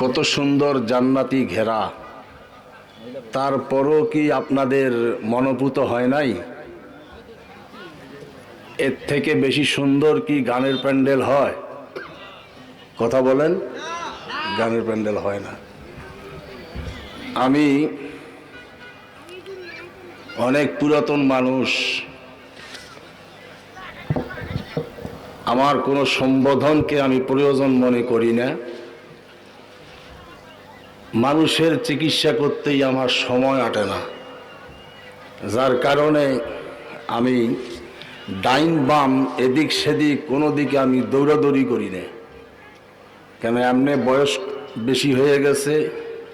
কত সুন্দর জান্নাতি ঘেরা। তারপরও কি আপনাদের মনোভূত হয় নাই? এর থেকে বেশি সুন্দর কি গানের প্যান্ডেল হয়? কথা বলেন, গানের প্যান্ডেল হয় না। আমি অনেক পুরাতন মানুষ। আমার কোনো সম্বোধনকে আমি প্রয়োজন মনে করি না। মানুষের চিকিৎসা করতেই আমার সময় আটে না। যার কারণে আমি ডাইন বাম, এদিক সেদিক কোনো দিকে আমি দৌড়াদৌড়ি করি না। কেন এমনি বয়স বেশি হয়ে গেছে,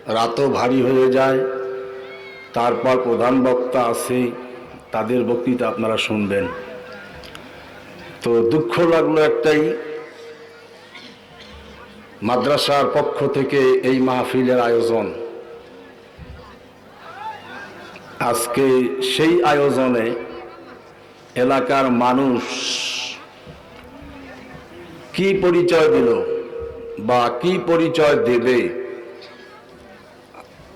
রাতও ভারী হয়ে যায়। তারপর প্রধান বক্তা আছে, তাদের বক্তৃতা আপনারা শুনবেন। তো দুঃখ লাগল একটাই মাদ্রাসার পক্ষ থেকে এই মাহফিলের আয়োজন। আজকে সেই আয়োজনে এলাকার মানুষ কি পরিচয় দিল বা কি পরিচয় দেবে?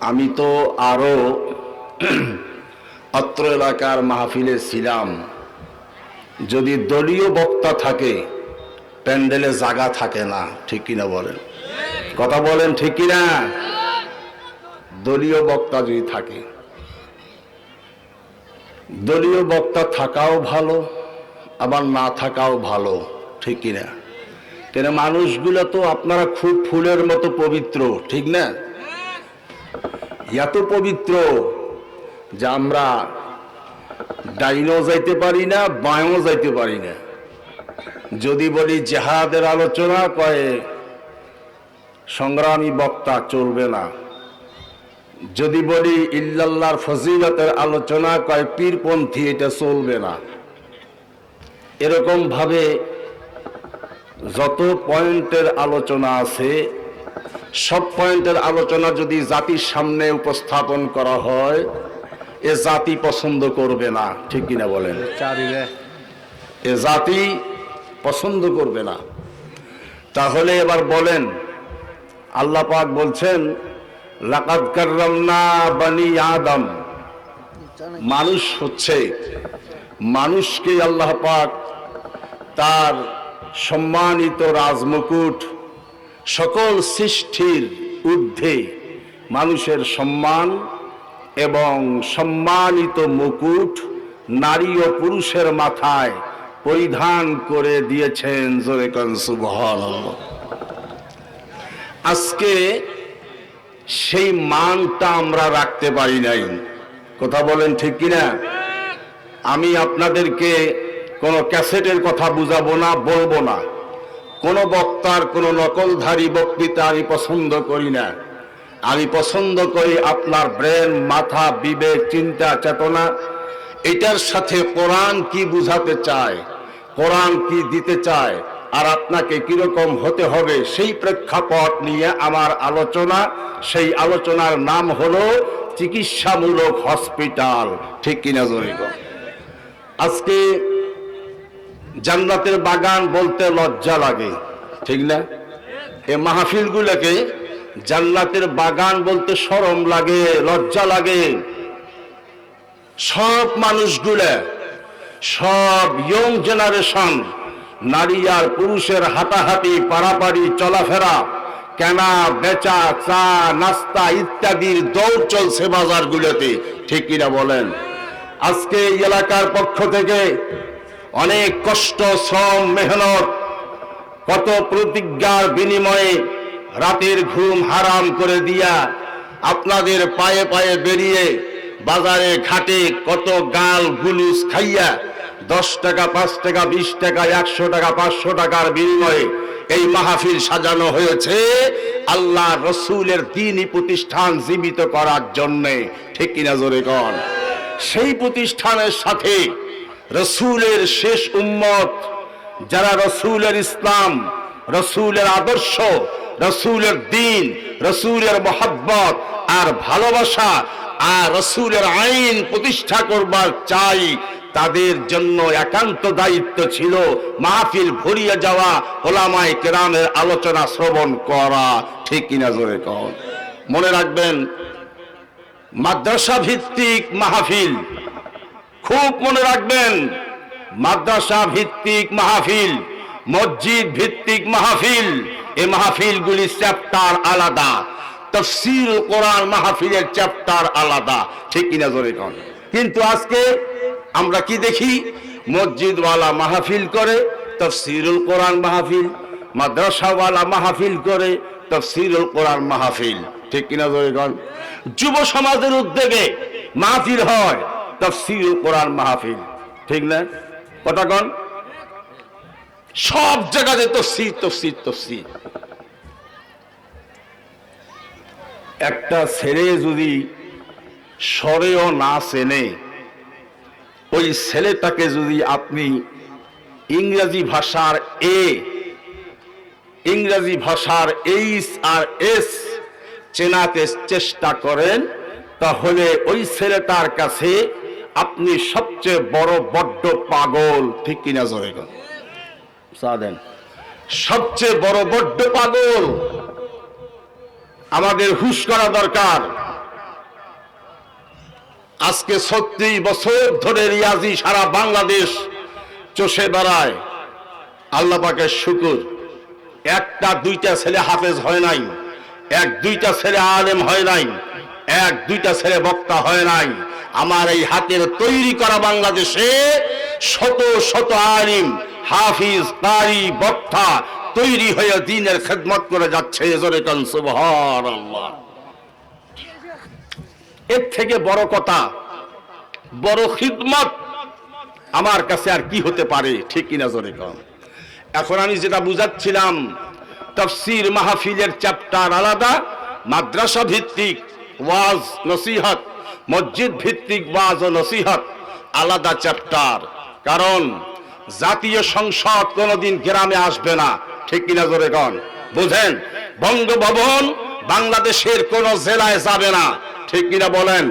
আমি তো আরও অত্র এলাকার মাহফিলে ছিলাম। যদি দলীয় বক্তা থাকে প্যান্ডেলে জায়গা থাকে না, ঠিক কিনা বলেন? কথা বলেন ঠিক কিনা? দলীয় বক্তা যদি থাকে। দলীয় বক্তা থাকাও ভালো, আবার না থাকাও ভালো, ঠিক কিনা? কেন মানুষগুলো তো আপনারা খুব ফুলের মতো পবিত্র, ঠিক না? এত পবিত্র যে আমরা ডাইনও যাইতে পারি না, বাঁয়ও যাইতে পারি না। যদি বলি জেহাদের আলোচনা কয়ে সংগ্রামী বক্তা চলবে না। যদি বলি ইল্লাল্লাহর ফজিলতের আলোচনা কয় পীরপন্থী এটা চলবে না। এরকম ভাবে যত পয়েন্টের আলোচনা আছে সব পয়েন্টের আলোচনা যদি জাতির সামনে উপস্থাপন করা হয় এ জাতি পছন্দ করবে না। ঠিক কিনা বলেন? এ জাতি পছন্দ করবে না। তাহলে এবার বলেন, আল্লাহ পাক বলছেন, লাকাদ কাররামনা বানি আদম। মানুষ হচ্ছে মানুষকে আল্লাহ পাক তার সম্মানিত রাজমুকুট, সকল সৃষ্টির ঊর্ধ্বে মানুষের সম্মান এবং সম্মানিত মুকুট নারী ও পুরুষের মাথায় পরিধান করে দিয়েছেন জোরে আজকে সেই মানটা আমরা রাখতে পারি নাই। কথা বলেন ঠিক কিনা? আমি আপনাদেরকে কোনো ক্যাসেটের কথা বুঝাবো না, বলব না। কোনো বক্তার, কোনো নকলধারী বক্তৃতা আমি পছন্দ করি না। আমি পছন্দ করি আপনার ব্রেন, মাথা, বিবেক, চিন্তা, চেতনা এটার সাথে কোরআন কি বুঝাতে চায়, কোরআন কি দিতে চায়, আর আপনাকে কীরকম হতে হবে, সেই প্রেক্ষাপট নিয়ে আমার আলোচনা। সেই আলোচনার নাম হলো চিকিৎসামূলক হসপিটাল। ঠিক কিনা? জরিক আজকে জান্নাতের বাগান বলতে লজ্জা লাগে, ঠিক না? এ মাহফিলগুলোকে জান্নাতের বাগান বলতে শরম লাগে, লজ্জা লাগে। সব মানুষগুলা, সব ইয়ং জেনারেশন নারী আর পুরুষের হাঁটাহাঁটি পারাপাড়ি চলাফেরা, কেনা, বেচা, চা, নাস্তা ইত্যাদির দৌড় চলছে বাজারগুলোতে, ঠিক কিনা বলেন? আজকে এলাকার পক্ষ থেকে অনেক কষ্ট, শ্রম, মেহনত, কত প্রতিজ্ঞার বিনিময়ে রাতের ঘুম হারাম করে দিয়া আপনাদের পায়ে পায়ে বেরিয়ে বাজারে ঘাটে কত গাল গুলুস খাইয়া দশ টাকা, পাঁচ টাকা, বিশ টাকা, একশো টাকা, পাঁচশো টাকার বিনিময়ে এই মাহফিল সাজানো হয়েছে আল্লাহ রসুলের দিনই প্রতিষ্ঠান জীবিত করার জন্যে। ঠিক কিনা জোরে কন? সেই প্রতিষ্ঠানের সাথে রসুলের শেষ উম্মত, যারা রসুলের ইসলাম, রসুলের আদর্শ, রসুলের দিন, রসুলের মহাব্বত আর ভালোবাসা আর রসুলের আইন প্রতিষ্ঠা করবার চাই, তাদের জন্য একান্ত দায়িত্ব ছিল মাহফিল ভরিয়ে যাওয়া ওলামায় কেরামের আলোচনা শ্রবণ করা। ঠিক কিনা জোরে কন? মনে রাখবেন মাদ্রাসা ভিত্তিক মাহফিল, খুব মনে রাখবেন মাদ্রাসা ভিত্তিক মাহফিল মসজিদ ভিত্তিক মাহফিল এই মাহফিলগুলি চ্যাপ্টার আলাদা। তফসিল কোরআন মাহফিলের চ্যাপ্টার আলাদা। ঠিক কিনা জোরে কন? কিন্তু আজকে আমরা কি দেখি? মসজিদওয়ালা মাহফিল করে, তফসিরুল কোরআন মাহফিল, মাদ্রাসাওয়ালা মাহফিল করে, তফসিরুল কোরআন মাহফিল। ঠিক কিনা জোরে কন? যুব সমাজের উদ্যোগে মাহফিল হয়, তফসিরুল কোরআন মাহফিল। ঠিক না? কথা কন? সব জায়গাতে তফসির তফসির তফসির। একটা ছেলে যদি স্বরেও না চেনে ওই ছেলেটাকে যদি আপনি ইংরেজি ভাষার এ ইংরেজি ভাষার এইচ আর এস চেনাতে চেষ্টা করেন তাহলে ওই ছেলেটার কাছে আপনি সবচেয়ে বড় বড্ড পাগল ঠিক কিনা জোরে। দেন সবচেয়ে বড় বড্ড পাগল আমাদের হুশ করা দরকার। আজকে ছত্রিশ বছর ধরে রিয়াজি সারা বাংলাদেশ চষে বেড়ায়। আল্লাহ পাকের শুকুর। একটা, দুইটা ছেলে হাফেজ হয় নাই। এক, দুইটা ছেলে আলেম হয় নাই। এক, দুইটা ছেলে বক্তা হয় নাই। আমার এই হাতের তৈরি করা বাংলাদেশে শত শত আলিম, হাফিজ, তারি, বক্তা তৈরি হয়ে দিনের খেদমত করে যাচ্ছে এর থেকে বড় কথা, বড় খিদমত আমার কাছে আর কি হতে পারে, ঠিক কিনা জোরে কম এখন আমি যেটা বুঝাচ্ছিলাম, তফসির মাহফিলের চ্যাপ্টার আলাদা, মাদ্রাসা ভিত্তিক ওয়াজ নসিহত, মসজিদ ভিত্তিক ওয়াজ ও নসিহত, আলাদা চ্যাপ্টার। কারণ জাতীয় সংসদ কোনোদিন গ্রামে আসবে না ঠিক কিনা জোরে কন? বুঝেন? বঙ্গভবন বাংলাদেশের কোন জেলায় যাবে না। ঠিক কিনা বলেন?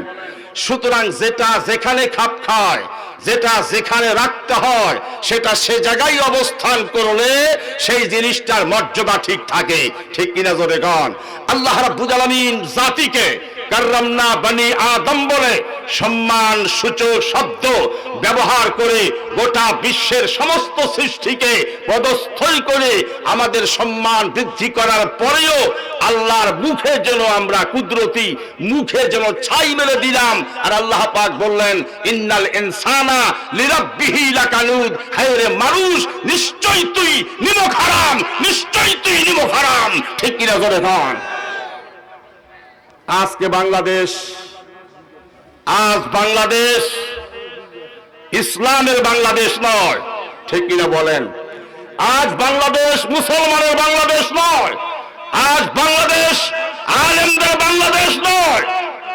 সুতরাং যেটা যেখানে খাপ খায়, যেটা যেখানে রাখতে হয়, সেটা সে জায়গায় অবস্থান করলে সেই জিনিসটার মর্যাদা ঠিক থাকে। ঠিক কিনা জোরে গণ আল্লাহ রাব্বুল আলামিন জাতিকে কাররামনা বানি আদম বলে সম্মান সূচক শব্দ ব্যবহার করে গোটা বিশ্বের সমস্ত সৃষ্টিকে পদস্থল করে আমাদের সম্মান বৃদ্ধি করার পরেও আল্লাহর মুখে যেন আমরা কুদরতি মুখে যেন ছাই মেলে দিলাম। আর আল্লাহ পাক বললেন, ইন্নাল ইনসানা লিরাব্বিহি লাকানুদ। হায়রে মানুষ নিশ্চয় তুই নিমক হারাম নিশ্চয় তুই নিমক হারাম ঠিক কিনা করে হন আজকে বাংলাদেশ আজ বাংলাদেশ ইসলামের বাংলাদেশ নয়। ঠিক কিনা বলেন? আজ বাংলাদেশ মুসলমানের বাংলাদেশ নয়। আজ বাংলাদেশ আলেমদের বাংলাদেশ নয়।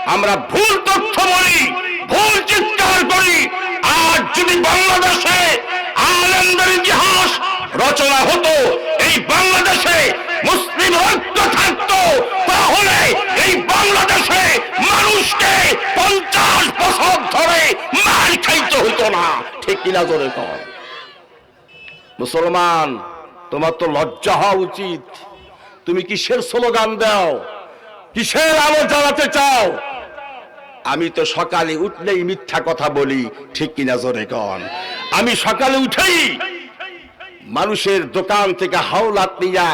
আমরা ভুল তথ্য বলি, ভুল চিৎকার করি। আজ যদি বাংলাদেশে আলেমদের ইতিহাস রচনা হতো, এই বাংলাদেশে মুসলিম রক্ত থাকতো তাহলে এই বাংলাদেশে মানুষকে পঞ্চাশ বছর ধরে মার খাইতে হতো না। ঠিক কিনা কয় মুসলমান, তোমার তো লজ্জা হওয়া উচিত। তুমি কিসের স্লোগান দাও? কিসের আলো জ্বালাতে চাও? আমি তো সকালে উঠলেই মিথ্যা কথা বলি, ঠিক কিনা জোরে কন? আমি সকালে উঠেই মানুষের দোকান থেকে হাওলাত নিয়া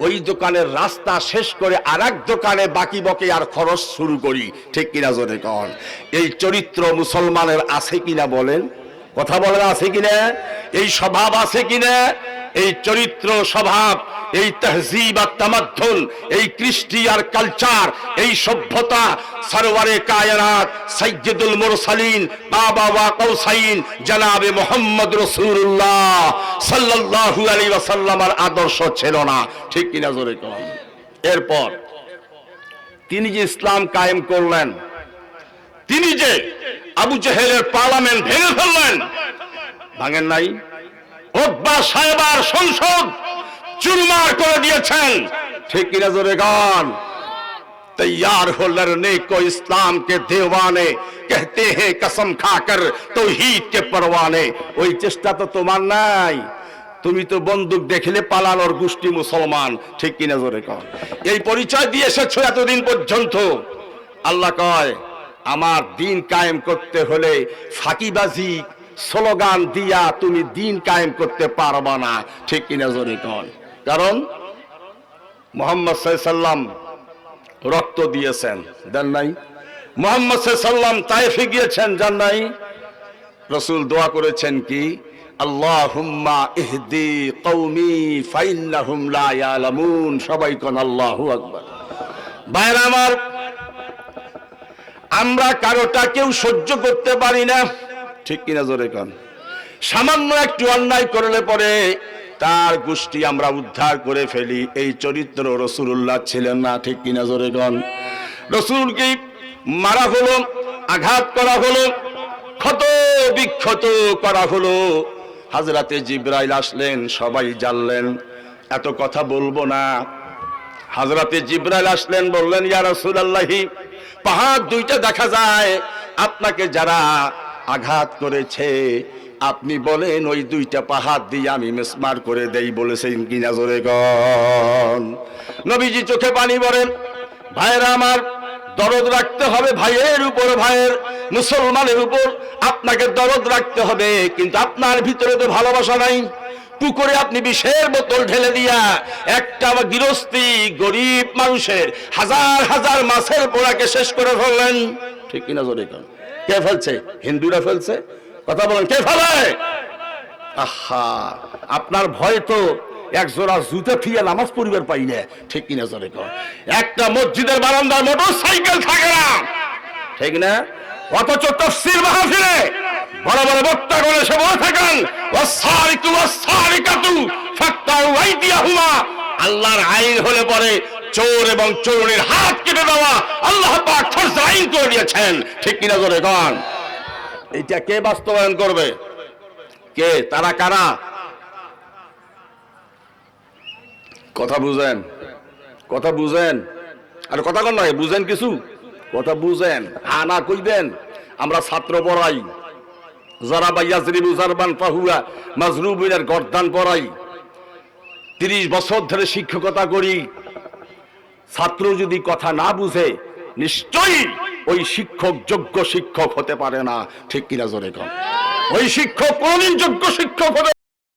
ওই দোকানের রাস্তা শেষ করে আর এক দোকানে বাকি বকে আর খরচ শুরু করি। ঠিক কিনা জোরে কন? এই চরিত্র মুসলমানের আছে কিনা বলেন? কথা বলেন আছে কিনা? এই স্বভাব আছে কিনা? এই চরিত্র স্বভাব এই তহজিব আর তামাদ্দুন এই কৃষ্টি আর কালচার, এই সভ্যতা সরওয়ারে কায়নাত, সাইয়্যিদুল মুরসালিন, বাবা ওয়া কাউসাইন জনাবে মোহাম্মদ রাসূলুল্লাহ সাল্লাল্লাহু আলাইহি ওয়াসাল্লামের আদর্শ ছিল না। ঠিক কিনা জোরে কম? এরপর তিনি যে ইসলাম কায়েম করলেন, তিনি যে আবু জেহেলের পার্লামেন্ট ভেঙে ফেললেন, ভাঙেন নাই। ওব্বা সাহেবার সংসদ চুরমার করে দিয়েছেন ঠিক কিনা জোরে গান तैयार हो लड़ने को इस्लाम के दीवाने कहते हैं कसम खाकर तौहीद के परवाने ওই চেষ্টা তো তোমার নাই তুমি তো বন্দুক দেখলে পালানোর গোষ্ঠী মুসলমান ঠিক কিনা জোরে কর এই পরিচয় দিয়ে এসেছো এতদিন পর্যন্ত আল্লাহ কয় আমার দিন কায়েম করতে হলে ফাঁকিবাজি স্লোগান দিয়া তুমি দিন কায়েম করতে পারবা না ঠিক কিনা জোরে কয় কারণ মোহাম্মদ সাল্লাম রক্ত দিয়েছেন, দেন নাই? মোহাম্মদ সাল্লাম তাইফে গিয়েছেন যান নাই? রসুল দোয়া করেছেন কি? সহ্য করতে পারি না। ঠিক কিনা জোরে কন? সামান্য একটু অন্যায় করলে পরে তার গোষ্ঠী আমরা উদ্ধার করে ফেলি। এই চরিত্র রসুল্লাহ ছিলেন না, ঠিক কিনা জোরে কন? রসুলকে মারা হলো, আঘাত করা হলো, ক্ষত বিক্ষত করা হলো। হাজরাতে জিব্রাইল আসলেন, সবাই জানলেন, এত কথা বলব না। হাজরাতে জিব্রাইল আসলেন, বললেন, ইয়া রাসূলুল্লাহি, পাহাড় দুইটা দেখা যায়। আপনাকে যারা আঘাত করেছে আপনি বলেন, ওই দুইটা পাহাড় দিয়ে আমি মেসমার করে দেই বলেছেন কিনা জোরে গন নবীজি চোখে পানি বলেন ভাইরা আমার দরদ রাখতে হবে ভাইয়ের উপর, ভাইয়ের মুসলমানের উপর। আপনাকে দরদ রাখতে হবে, কিন্তু আপনার ভিতরে তো ভালোবাসা নাই। পুকুরে আপনি বিষের বোতল ঢেলে দিয়া একটা গৃহস্থী গরিব মানুষের হাজার হাজার মাছের পোড়াকে শেষ করে ফেললেন। ঠিক কিনা জোরে কে ফেলছে? হিন্দুরা ফেলছে? কথা বলেন, কে ফেলে আহা, আপনার ভয় তো এক জোড়া জুতে থিয়ে নামাজ পরিবার পাই না। ঠিক কিনা জোরে কর একটা মসজিদের বারান্দার মোটর সাইকেল থাকে না। ঠিক না? অথচ তফসির মাহফিলে বড় বড় বক্তা করে এসে বলে থাকেন ওয়াসারিকু ওয়াসারিকাতু ফাক্তাউ আইদিয়াহুমা। আল্লাহর আইন হলে পরে চোর এবং চোরের হাত কেটে দেওয়া আল্লাহ পাক ফরজ আইন করে দিয়েছেন। ঠিক কিনা করে কন? এটা কে বাস্তবায়ন করবে? কে? তারা কারা? কথা বুঝেন। কথা বুঝেন। আর কথা কন নয় বুঝেন কিছু? কথা বুঝেন। হা না কইবেন, আমরা ছাত্র পড়াই। যারা বাইয়াজরিবু জারবান পাহুয়া মাজরুবিনের গর্দান পড়াই। তিরিশ বছর ধরে শিক্ষকতা করি। ছাত্র যদি কথা না বুঝে, নিশ্চয়ই ওই শিক্ষক যোগ্য শিক্ষক হতে পারে না। ঠিক কিনা জোরে কম? ওই শিক্ষক কোনদিন যোগ্য শিক্ষক হতে